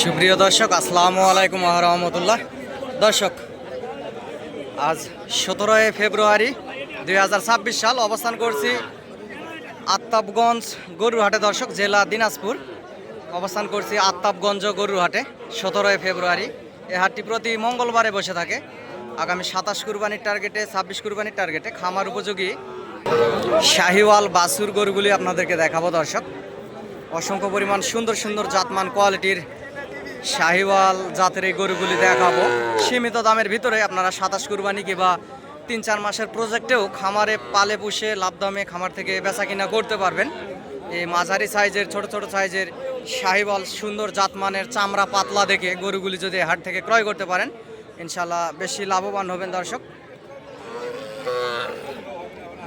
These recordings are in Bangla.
সুপ্রিয় দর্শক, আসসালামু আলাইকুম রহমতুল্লাহ। দর্শক, আজ সতেরোই ফেব্রুয়ারি দু হাজার ছাব্বিশ সাল অবস্থান করছি আত্তাবগঞ্জ গরুহাটে দর্শক, জেলা দিনাজপুর অবস্থান করছি আত্তাবগঞ্জ গরুহাটে সতেরোই ফেব্রুয়ারি। এ হাটটি প্রতি মঙ্গলবারে বসে থাকে। আগামী সাতাশ কুরবানির টার্গেটে, ছাব্বিশ কুরবানির টার্গেটে খামার উপযোগী শাহিওয়াল বাসুর গরুগুলি আপনাদেরকে দেখাবো দর্শক। অসংখ্য পরিমাণ সুন্দর সুন্দর জাতমান কোয়ালিটির শাহিওয়াল জাতের এই গরুগুলি দেখাবো। সীমিত দামের ভিতরে আপনারা সাতাশ কুরবানি কিংবা তিন চার মাসের প্রজেক্টেও খামারে পালে পুষে লাভ দামে খামার থেকে বেচা কিনা করতে পারবেন। এই মাঝারি সাইজের, ছোট ছোট সাইজের শাহিওয়াল সুন্দর জাতমানের চামড়া পাতলা দেখে গরুগুলি যদি হাট থেকে ক্রয় করতে পারেন ইনশাল্লাহ বেশি লাভবান হবেন দর্শক।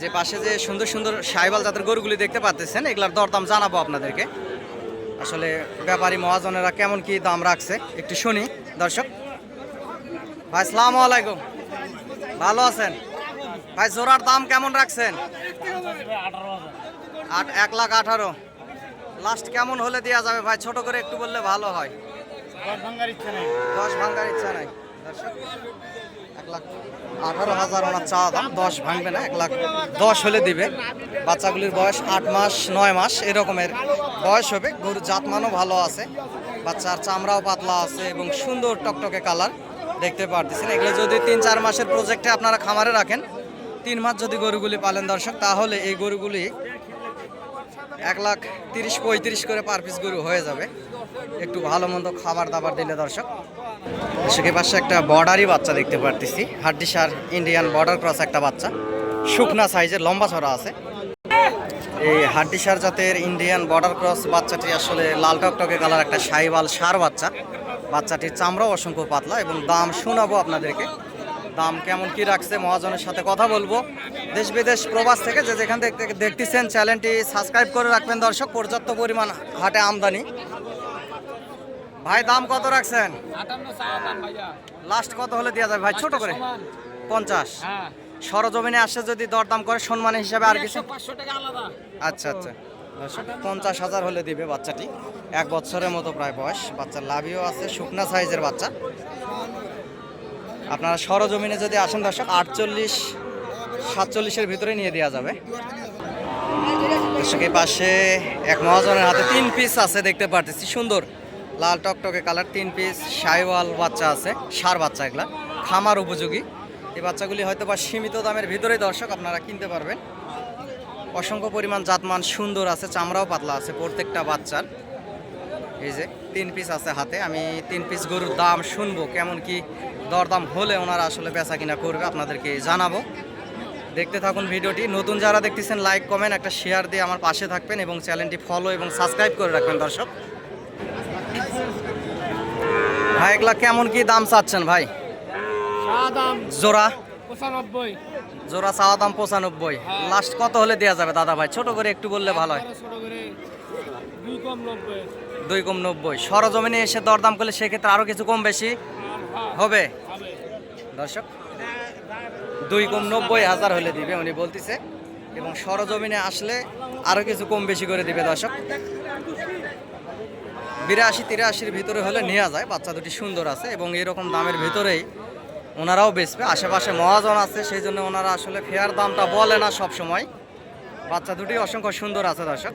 যে পাশে যে সুন্দর সুন্দর সাইবাল জাতের গরুগুলি দেখতে পাচ্ছেন এগুলার দরদাম জানাব আপনাদেরকে। আসলে ব্যাপারী মহাজনেরা কেমন কি দাম রাখছে? একটু শুনি দর্শক। ভাই সালাম আলাইকুম। ভালো আছেন? ভাই জোড়ার দাম কেমন রাখছেন? আট এক লাখ আঠারো। লাস্ট কেমন হলে দেওয়া যাবে? ভাই ছোট করে একটু বললে ভালো হয়। দশ ভাঙ্গার ইচ্ছা নাই। দর্শক এক লাখ আঠারো হাজার ওনার চা দাম, দশ ভাঙবে না, এক লাখ দশ হলে দিবে। বাচ্চাগুলির বয়স আট মাস, নয় মাস, এরকমের বয়স হবে। গরুর জাতমানও ভালো আছে। বাচ্চার চামড়াও পাতলা আছে এবং সুন্দর টকটকে কালার দেখতে পারতেছেন। এগুলো যদি তিন চার মাসের প্রজেক্টে আপনারা খামারে রাখেন, তিন মাস যদি গরুগুলি পালেন দর্শক, তাহলে এই গরুগুলি এক লাখ তিরিশ পঁয়ত্রিশ করে পার পিস গরু হয়ে যাবে। একটু ভালো মন্দ খাবার দাবার দিলে দর্শক। সেকে পাশে একটা বর্ডারই বাচ্চা দেখতে পারতেছি। হাড্ডিসার ইন্ডিয়ান বর্ডার ক্রস একটা বাচ্চা। শুকনা সাইজের, লম্বা ছড়া আছে। এই হাড্ডিসার জাতের ইন্ডিয়ান বর্ডার ক্রস বাচ্চাটি আসলে লাল টকটকে কালার একটা সাইবাল সার বাচ্চা। বাচ্চাটির চামড়াও অসংখ্য পাতলা এবং দাম শোনাবো আপনাদেরকে। দাম কেমন কি রাখছে মহাজনের সাথে কথা বলব। দেশ বিদেশ প্রবাস থেকে যে যেখান থেকে দেখতেছেন, চ্যানেলটি সাবস্ক্রাইব করে রাখবেন দর্শক। পর্যাপ্ত পরিমাণ হাটে আমদানি। ভাই দাম কত রাখছেন? লাস্ট কত হলে দেওয়া যাবে? ভাই ছোট করে। পঞ্চাশ। সরজমিনে আসে যদি দরদাম করে সম্মান হিসাবে আর কিছু? আচ্ছা আচ্ছা। পঞ্চাশ হাজার হলে দিবে বাচ্চাটি। এক বছরের মতো প্রায় বয়স। বাচ্চার লাভিও আছে শুকনা সাইজের বাচ্চা। আপনারা সরজমিনে যদি আসেন দর্শক আটচল্লিশ সাতচল্লিশের ভিতরে নিয়ে দেওয়া যাবে। দর্শক এই পাশে এক মহাজনের হাতে তিন পিস আছে দেখতে পারতেছি। সুন্দর। লাল টকটকে কালার, তিন পিস সাইওয়াল বাচ্চা আছে, সার বাচ্চা এগুলা, খামার উপযোগী। এই বাচ্চাগুলি হয়তো বা সীমিত দামের ভিতরেই দর্শক, আপনারা কিনতে পারবেন। অসংখ্য পরিমাণ জাতমান সুন্দর আছে, চামড়াও পাতলা আছে প্রত্যেকটা বাচ্চার। এই যে তিন পিস আছে হাতে, আমি তিন পিস গরুর দাম শুনব, কেমন কি দরদাম হলে ওনারা আসলে বেচা কিনা করবে, আপনাদেরকে জানাব। দেখতে থাকুন ভিডিওটি, নতুন যারা দেখতেছেন লাইক কমেন্ট একটা শেয়ার দিয়ে আমার পাশে থাকবেন এবং চ্যানেলটি ফলো এবং সাবস্ক্রাইব করে রাখবেন দর্শক। ভাই এগুলা কেমন কি দাম চাচ্ছেন ভাই? জোড়া? পঁচানব্বই। জোড়া চাওয়া দাম পঁচানব্বই। লাস্ট কত হলে দেওয়া যাবে দাদা ভাই? ছোট করে একটু বললে ভালো হয়। দুই কম নব্বই। সরজমিনে এসে দরদাম করলে সেক্ষেত্রে আরও কিছু কম বেশি? হবে? হবে। দর্শক দুই কম নব্বই হাজার হলে দিবে উনি বলতেছে। এবং সরজমিনে আসলে আরও কিছু কম বেশি করে দিবে দর্শক। বিরাশি, তিরাশির ভিতরে হলে নেওয়া যায়। বাচ্চা দুটি সুন্দর আছে এবং এরকম দামের ভিতরেই ওনারাও বেচবে। আশেপাশে মহাজন আছে সেই জন্য ওনারা আসলে ফেয়ার দামটা বলে না সব সময় বাচ্চা দুটি অসংখ্য সুন্দর আছে, দর্শক।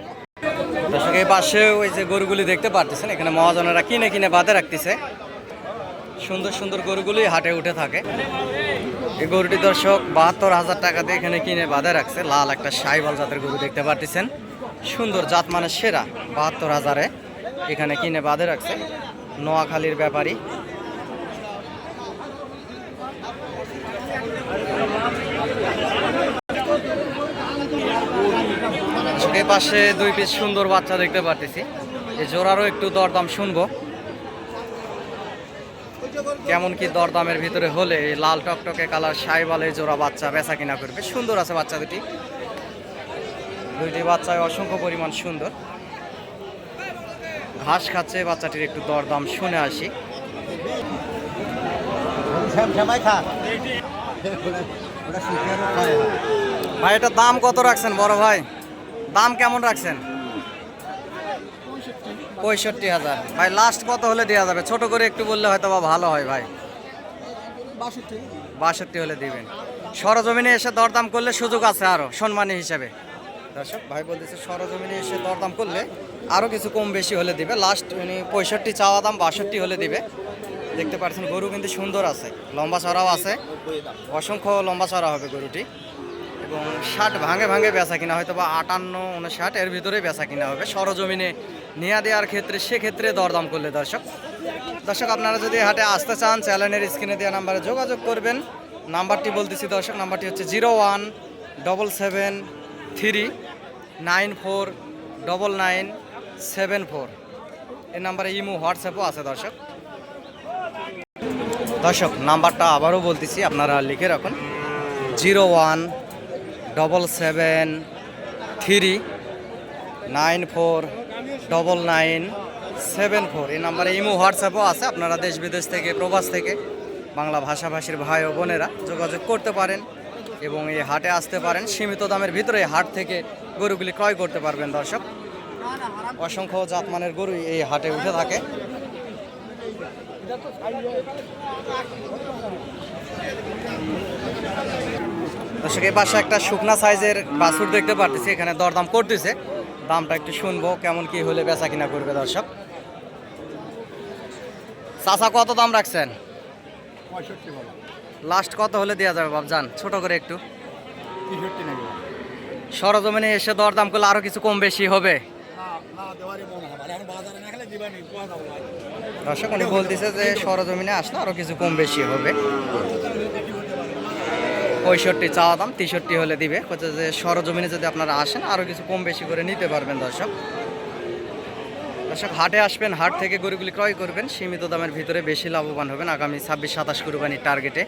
দর্শক, এই পাশে ওই যে গরুগুলি দেখতে পারতেছেন, এখানে মহাজনেরা কিনে কিনে বাঁধে রাখতেছে। সুন্দর সুন্দর গরুগুলি হাটে উঠে থাকে। এই গরুটি দর্শক বাহাত্তর হাজার টাকা দিয়ে এখানে কিনে বাঁধে রাখছে। লাল একটা সাইবাল জাতের গরু দেখতে পারতেছেন। সুন্দর জাত মানে সেরা, বাহাত্তর হাজারে। এখানে কিনে বাঁধে রাখছে। নোয়াখালীর ব্যাপারী। এই পাশে দুই পিস সুন্দর বাচ্চা দেখতে পারতেছি। এই জোড়ারও একটু দরদাম শুনব। কেমন কি দরদামের ভিতরে হলে লাল টকটকে কালার সাইবালে জোড়া বাচ্চা বেচা কিনা করবে। সুন্দর আছে বাচ্চা দুটি। দুইটি বাচ্চায় অসংখ্য পরিমাণ সুন্দর। ঘাস খাচ্ছে বাচ্চাটির একটু দরদাম শুনে আসি। ভাই এটা দাম কত রাখছেন বড় ভাই? দাম কেমন রাখছেন? পঁয়ষট্টি হাজার। ভাই লাস্ট কত হলে দেওয়া যাবে? ছোট করে একটু বললে হয়তো বা ভালো হয় ভাই। বাষট্টি হলে দিবেন। সরজমিনে এসে দরদাম করলে সুযোগ আছে আরও সম্মানী হিসাবে। দর্শক ভাই বলতেছে সরজমিনে এসে দরদাম করলে আরও কিছু কম বেশি হলে দিবে। লাস্ট উনি পঁয়ষট্টি চাওয়া দাম, বাষট্টি হলে দিবে। দেখতে পাচ্ছেন গরু কিন্তু সুন্দর আছে। লম্বা চড়াও আছে। অসংখ্য লম্বা চড়া হবে গরুটি। এবং ষাট ভাঙে ভাঙে বেচা কিনা হয়তো বা আটান্ন উনষাট এর ভিতরে বেচা কিনা হবে। সরজমিনে নিয়ে দেওয়ার ক্ষেত্রে, সেক্ষেত্রে দরদাম করলে দর্শক। দর্শক, আপনারা যদি হাটে আসতে চান, চ্যানেলের স্ক্রিনে দেওয়া নাম্বারে যোগাযোগ করবেন। নাম্বারটি বলতেছি দর্শক, নাম্বারটি হচ্ছে zero one, double seven, three, nine four, double nine seven four এই নাম্বারে ইমো, হোয়াটসঅ্যাপও আছে, দর্শক। দর্শক, নাম্বারটা আবারও বলতেছি, আপনারা লিখে রাখুন। Zero one double seven three nine four double nine seven four এই নাম্বারে ইমো, হোয়াটসঅ্যাপও আছে, আপনারা দেশ বিদেশ থেকে, প্রবাস থেকে, বাংলা ভাষাভাষীর ভাই ও বোনেরা যোগাযোগ করতে পারেন এবং এই হাটে আসতে পারেন। সীমিত দামের ভিতরে হাট থেকে গরুগুলি ক্রয় করতে পারবেন, দর্শক। অসংখ্য জাতমানের গরু এই হাটে উঠে থাকে। দর্শক এই পাশে একটা শুকনা সাইজের বাছুর দেখতে পারতেছি এখানে দরদাম করতেছে। দামটা একটু শুনব কেমন কি হলে বেচা কিনা করবে দর্শক। চাচা কত দাম রাখছেন? লাস্ট কত হলে দেওয়া যাবে বাবজান ছোট করে একটু। সরজমিনে এসে দরদাম করলে আরও কিছু কম বেশি হবে। দর্শক, উনি বলতেছে যে সরজমিনে আসলে আরও কিছু কম বেশি হবে। পঁয়ষট্টি চাওয়া দাম, তেষট্টি হলে দিবে। হচ্ছে যে সরজমিনে যদি আপনারা আসেন, আরও কিছু কম বেশি করে নিতে পারবেন দর্শক। দর্শক, হাটে আসবেন, হাট থেকে গরুগুলি ক্রয় করবেন। সীমিত দামের ভিতরে বেশি লাভবান হবেন আগামী ছাব্বিশ, সাতাশ কুরবানির টার্গেটে।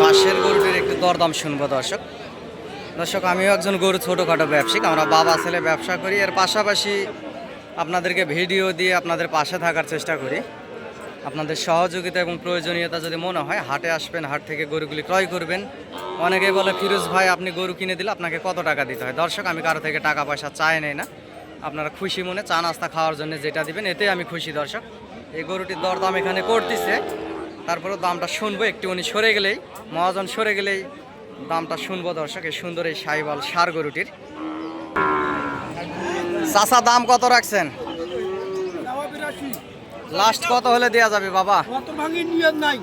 পাশের গরুটির একটু দরদাম শুনব দর্শক। দর্শক, আমিও একজন গরু ছোটোখাটো ব্যবসায়িক। আমরা বাবা, ছেলে ব্যবসা করি। এর পাশাপাশি আপনাদেরকে ভিডিও দিয়ে আপনাদের পাশে থাকার চেষ্টা করি। আপনাদের সহযোগিতা এবং প্রয়োজনীয়তা যদি মনে হয়, হাটে আসবেন, হাট থেকে গরুগুলি ক্রয় করবেন। অনেকেই বলে, ফিরোজ ভাই, আপনি গরু কিনে দিলে আপনাকে কত টাকা দিতে হয়? দর্শক, আমি কারও থেকে টাকা পয়সা চাই নেই না। আপনারা খুশি মনে চা নাস্তা খাওয়ার জন্য যেটা দিবেন এতে আমি খুশি দর্শক। এই গরুটির দরদাম এখানে করতেছে। তারপরে দামটা শুনব, একটু উনি সরে গেলেই, মহাজন সরে গেলেই দামটা শুনব দর্শক, এই সুন্দর এই সাইবাল সার গরুটির। চাচা, দাম কত রাখছেন? লাস্ট কত হলে দেওয়া যাবে বাবা? নাই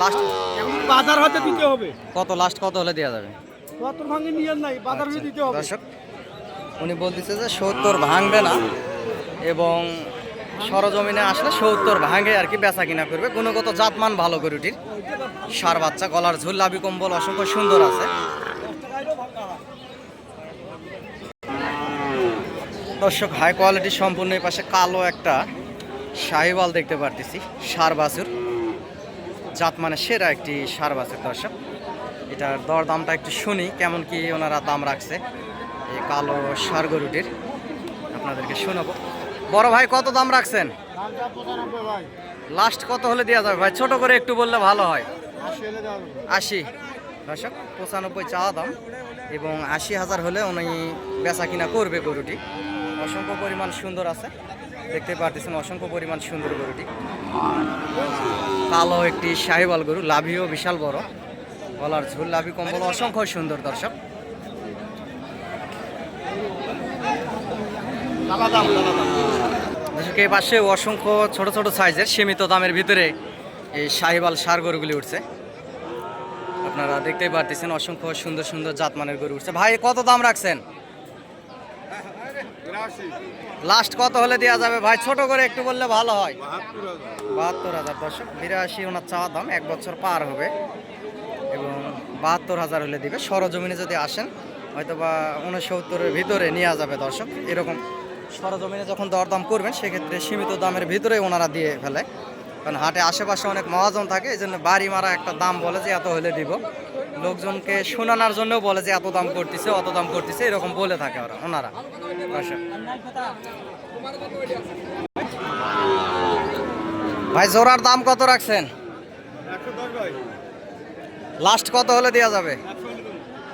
লাস্ট বাজার হতে দিতে হবে কত লাস্ট কত হলে যাবে বলতেছে যে সত্তর ভাঙবে না, এবং সরজমিনে আসলে সত্তর ভাঙে আর কি বেচা কিনা করবে। গুণগত জাতমান ভালো গরুটির সার বাচ্চা, গলার ঝুল, লাভি কম্বল অসংখ্য সুন্দর আছে। দর্শক হাই কোয়ালিটি সম্পূর্ণ এই পাশে কালো একটা শাহিওয়াল দেখতে পারতেছি, সার বাছুর। জাত মানে সেরা একটি সার বাছুর, দর্শক। এটার দর দামটা একটু শুনি, কেমন কি ওনারা দাম রাখছে। এই কালো সার গরুটির, আপনাদেরকে শোনাবো। বড় ভাই কত দাম রাখছেন? লাস্ট কত হলে দেওয়া যাবে ভাই? ছোট করে একটু বললে ভালো হয়। আশি দর্শক পঁচানব্বই চাওয়া দাম এবং আশি হাজার হলে উনি বেচা কিনা করবে গরুটি। অসংখ্য পরিমাণ সুন্দর আছে। দেখতে পারতেছেন অসংখ্য পরিমাণ সুন্দর গরুটি। কালো একটি সাহিবাল গরু লাভিও বিশাল বড়। গলার ঝুল লাভি কম্বল অসংখ্য সুন্দর দর্শক। দর্শক এই পাশে অসংখ্য ছোট ছোট সাইজের সীমিত দামের ভিতরে এই সাহিবাল সার গরুগুলি উঠছে। আপনারা দেখতেই পারতেছেন অসংখ্য সুন্দর সুন্দর জাতমানের গরু উঠছে। ভাই, কত দাম রাখছেন? লাস্ট কত হলে দেওয়া যাবে? ভাই, ছোট করে একটু বললে ভালো হয়। বাহাত্তর হাজার দর্শক, বিরাশি ওনার চাওয়া দাম, এক বছর পার হবে। এবং বাহাত্তর হাজার হলে দিবে। সরজমিনে যদি আসেন হয়তো বা উনসত্তরের ভিতরে নেওয়া যাবে দর্শক। এরকম সরজমিনে যখন দরদাম করবেন সেক্ষেত্রে সীমিত দামের ভিতরে ওনারা দিয়ে ফেলে। কারণ হাটে আশেপাশে অনেক মহাজন থাকে এই জন্য বাড়ি মারা একটা দাম বলে যে এত হলে দিব। লোকজনকে শোনানোর জন্য বলে যে এত দাম করতেছে অত দাম করতেছে এরকম বলে থাকে ওরা ওনারা। ভাই জোড়ার দাম কত রাখছেন? লাস্ট কত হলে দেওয়া যাবে?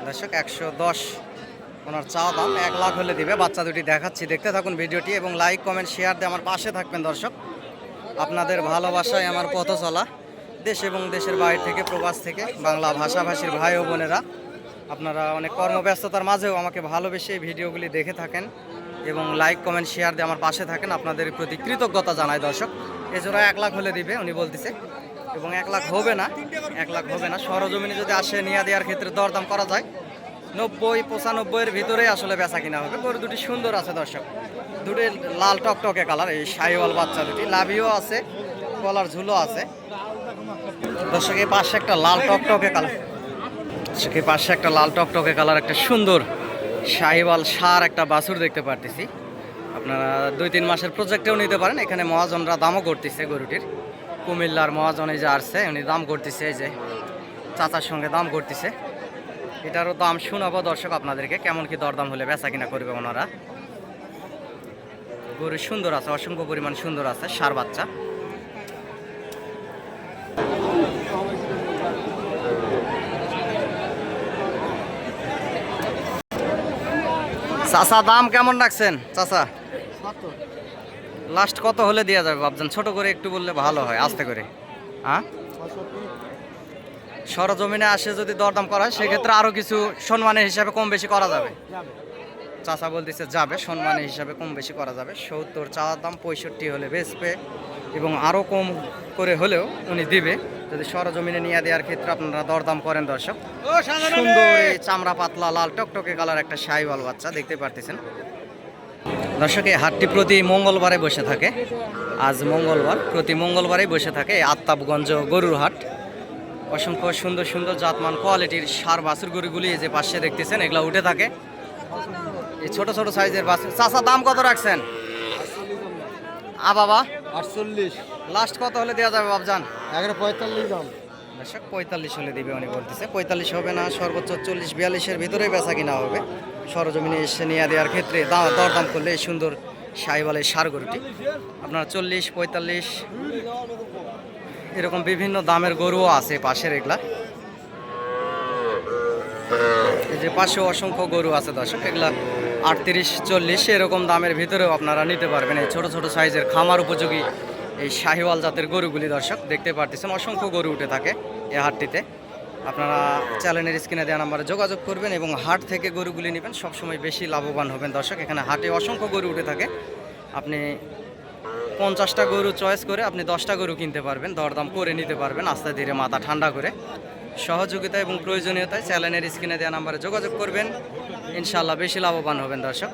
দর্শক একশো দশ। ওনার চা দাম এক লাখ হলে দিবে। বাচ্চা দুটি দেখাচ্ছি, দেখতে থাকুন ভিডিওটি এবং লাইক কমেন্ট শেয়ার দিয়ে আমার পাশে থাকবেন দর্শক। আপনাদের ভালোবাসায় আমার পথ চলা দেশ এবং দেশের বাইরে থেকে, প্রবাস থেকে, বাংলা ভাষাভাষীর ভাই ও বোনেরা। আপনারা অনেক কর্মব্যস্ততার মাঝেও আমাকে ভালোবেসে এই ভিডিওগুলি দেখে থাকেন এবং লাইক কমেন্ট শেয়ার দিয়ে আমার পাশে থাকেন। আপনাদের প্রতি কৃতজ্ঞতা জানায় দর্শক। এজোড়া এক লাখ হলে দিবে, উনি বলতেছে। এবং এক লাখ হবে না, এক লাখ হবে না। সরজমিনে যদি আসে নিয়ে দেওয়ার ক্ষেত্রে দরদাম করা যায়। নব্বই, পঁচানব্বইয়ের ভিতরে আসলে বেচা কিনা হবে। গরু দুটি সুন্দর আছে দর্শক। দুটি লাল টকটকে কালার, এই সাইওয়াল বাচ্চা দুটি। লাভিও আছে কলার ঝুলো আছে। দর্শক, এই পাশে একটা লাল টকটকে কালার। দর্শক, এই পাশে একটা লাল টকটকে কালার, একটা সুন্দর সাহিওয়াল সার একটা বাছুর দেখতে পারতেছি। আপনারা দুই তিন মাসের প্রজেক্টেও নিতে পারেন। এখানে মহাজনরা দামও করতেছে গরুটির। কুমিল্লার মহাজনে যে আসছে, উনি দাম করতেছে, এই যে চাচার সঙ্গে দাম করতেছে। এটারও দাম শোনাবো, দর্শক আপনাদেরকে, কেমন কি দরদাম হলে বেচা কিনা করবে ওনারা। গরু সুন্দর আছে, অসংখ্য পরিমাণ সুন্দর আছে, সার বাচ্চা। চাচা, দাম কেমন রাখছেন? চাচা লাস্ট কত হলে দেওয়া যাবে ভাবছেন? ছোট করে একটু বললে ভালো হয়, আস্তে করে। হ্যাঁ? সরজমিনে আসে যদি দরদাম করা হয় সেক্ষেত্রে আরও কিছু সম্মানের হিসাবে কম বেশি করা যাবে। চাচা বলতেছে যাবে সম্মানের হিসাবে কম বেশি করা যাবে। সত্তর চাওয়ার দাম পঁয়ষট্টি হলে বেচবে এবং আরও কম করে হলেও উনি দিবে। যদি সরজমিনে নিয়ে দেওয়ার ক্ষেত্রে আপনারা দরদাম করেন দর্শক। সুন্দর এই চামড়া পাতলা লাল টকটকে কালার একটা সাইওয়াল বাচ্চা দেখতে পারতেছেন। দর্শক এই হাটটি প্রতি মঙ্গলবারে বসে থাকে। আজ মঙ্গলবার প্রতি মঙ্গলবারেই বসে থাকে এই আত্তাবগঞ্জ গরুর হাট। অসংখ্য সুন্দর সুন্দর জাতমান কোয়ালিটির সার বাছুর গরুগুলি এই যে পাশে দেখতেছেন এগুলো উঠে থাকে। এই ছোট ছোট সাইজের বাছুর। চাচা দাম কত রাখছেন? আ বাবা? আটচল্লিশ। লাস্ট কত হলে দেওয়া যাবে বাবজান এগারো পঁয়তাল্লিশ দাম। দর্শক পঁয়তাল্লিশ হলে দিবে উনি বলতেছে। পঁয়তাল্লিশ হবে না সর্বোচ্চ চল্লিশ বিয়াল্লিশের ভিতরে বেচা কিনা হবে। সরজমিনে এসে নিয়ে দেওয়ার ক্ষেত্রে দাম দরদাম করলে এই সুন্দর সাইবালের সার গরুটি। আপনার চল্লিশ পঁয়তাল্লিশ এরকম বিভিন্ন দামের গরুও আছে পাশের এগুলা। এই যে পাশে অসংখ্য গরু আছে দর্শক, এগুলা আটত্রিশ, চল্লিশ, এরকম দামের ভিতরেও আপনারা নিতে পারবেন এই ছোট ছোট সাইজের খামার উপযোগী এই শাহিওয়াল জাতের গরুগুলি দর্শক, দেখতে পারতেছেন অসংখ্য গরু উঠে থাকে এই হাটটিতে। আপনারা চ্যানেলের স্ক্রিনে দেওয়া নাম্বারে যোগাযোগ করবেন এবং হাট থেকে গরুগুলি নেবেন, সবসময় বেশি লাভবান হবেন দর্শক। এখানে হাটে অসংখ্য গরু উঠে থাকে। আপনি পঞ্চাশটা গরু চয়েস করে আপনি দশটা গরু কিনতে পারবেন, দরদাম করে নিতে পারবেন, আস্তে ধীরে মাথা ঠান্ডা করে। সহযোগিতা এবং প্রয়োজনীয়তায় চ্যানেলের স্ক্রিনে দেওয়া নাম্বারে যোগাযোগ করবেন। ইনশাল্লাহ বেশি লাভবান হবেন দর্শক।